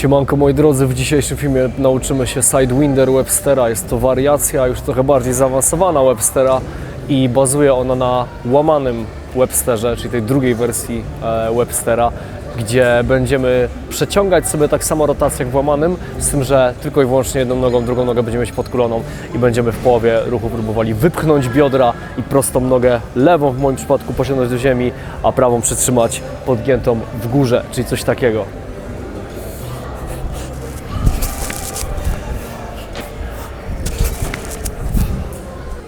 Siemanko moi drodzy, w dzisiejszym filmie nauczymy się Sidewinder Webstera. Jest to wariacja już trochę bardziej zaawansowana Webstera i bazuje ona na łamanym Websterze, czyli tej drugiej wersji e, Webstera, gdzie będziemy przeciągać sobie tak samo rotację jak w łamanym, z tym, że tylko i wyłącznie jedną nogą, drugą nogę będziemy mieć podkuloną i będziemy w połowie ruchu próbowali wypchnąć biodra i prostą nogę lewą w moim przypadku pociągnąć do ziemi, a prawą przytrzymać podgiętą w górze, czyli coś takiego.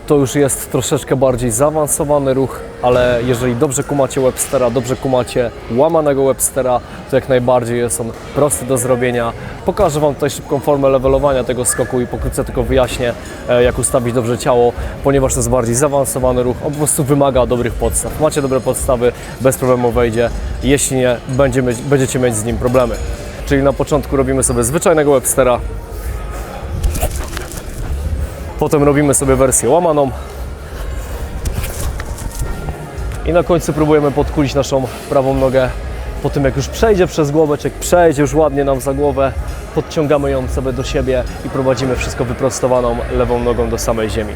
To już jest troszeczkę bardziej zaawansowany ruch, ale jeżeli dobrze kumacie Webstera, dobrze kumacie łamanego Webstera, to jak najbardziej jest on prosty do zrobienia. Pokażę Wam tutaj szybką formę levelowania tego skoku i pokrótce tylko wyjaśnię, e, jak ustawić dobrze ciało, ponieważ to jest bardziej zaawansowany ruch, on po prostu wymaga dobrych podstaw. Macie dobre podstawy, bez problemu wejdzie, jeśli nie, będziecie mieć z nim problemy. Czyli na początku robimy sobie zwyczajnego Webstera, Potem robimy sobie wersję łamaną. I na końcu próbujemy podkulić naszą prawą nogę. Po tym jak już przejdzie przez jak przejdzie już ładnie nam za głowę, podciągamy ją sobie do siebie i prowadzimy wszystko wyprostowaną lewą nogą do samej ziemi.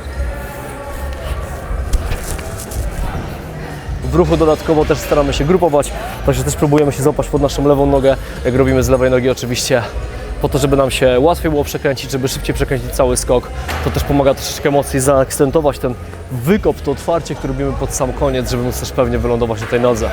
W ruchu dodatkowo też staramy się grupować, także też próbujemy się złapać pod naszą lewą nogę, jak robimy z lewej nogi oczywiście po to, żeby nam się łatwiej było przekręcić, żeby szybciej przekręcić cały skok. To też pomaga troszeczkę mocniej zaakcentować ten wykop, to otwarcie, które robimy pod sam koniec, żeby móc też pewnie wylądować na tej nodze.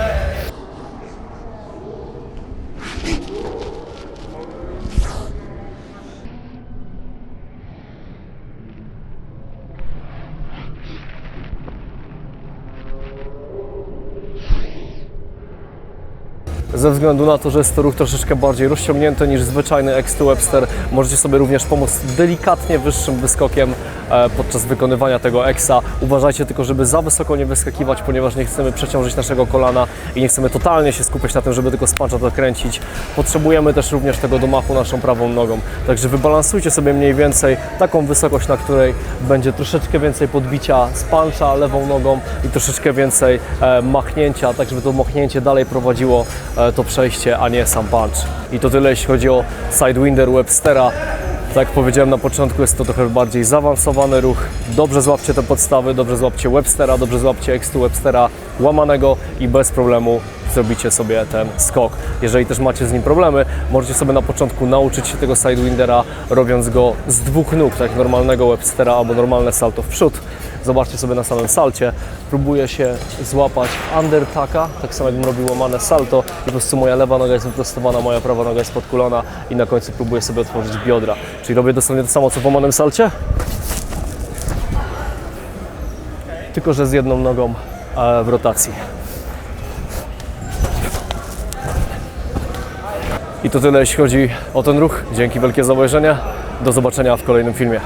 Ze względu na to, że jest to ruch troszeczkę bardziej rozciągnięty niż zwyczajny X2 Webster, możecie sobie również pomóc delikatnie wyższym wyskokiem e, podczas wykonywania tego Xa. Uważajcie tylko, żeby za wysoko nie wyskakiwać, ponieważ nie chcemy przeciążyć naszego kolana i nie chcemy totalnie się skupiać na tym, żeby tylko z pancza to kręcić. Potrzebujemy też również tego domachu naszą prawą nogą. Także wybalansujcie sobie mniej więcej taką wysokość, na której będzie troszeczkę więcej podbicia z pancza lewą nogą i troszeczkę więcej e, machnięcia, tak żeby to machnięcie dalej prowadziło e, to przejście, a nie sam punch. I to tyle jeśli chodzi o Sidewinder Webstera. Tak jak powiedziałem na początku, jest to trochę bardziej zaawansowany ruch. Dobrze złapcie te podstawy, dobrze złapcie Webstera, dobrze złapcie X2 Webstera łamanego i bez problemu zrobicie sobie ten skok. Jeżeli też macie z nim problemy, możecie sobie na początku nauczyć się tego Sidewindera, robiąc go z dwóch nóg, tak normalnego Webstera albo normalne salto w przód. Zobaczcie sobie na samym salcie. Próbuję się złapać undertaka, tak samo jakbym robił łamane salto i po prostu moja lewa noga jest wyprostowana, moja prawa noga jest podkulona i na końcu próbuję sobie otworzyć biodra. Czyli robię dosłownie to samo co w łamanym salcie, tylko że z jedną nogą e, w rotacji. I to tyle jeśli chodzi o ten ruch. Dzięki wielkie za obejrzenie. Do zobaczenia w kolejnym filmie.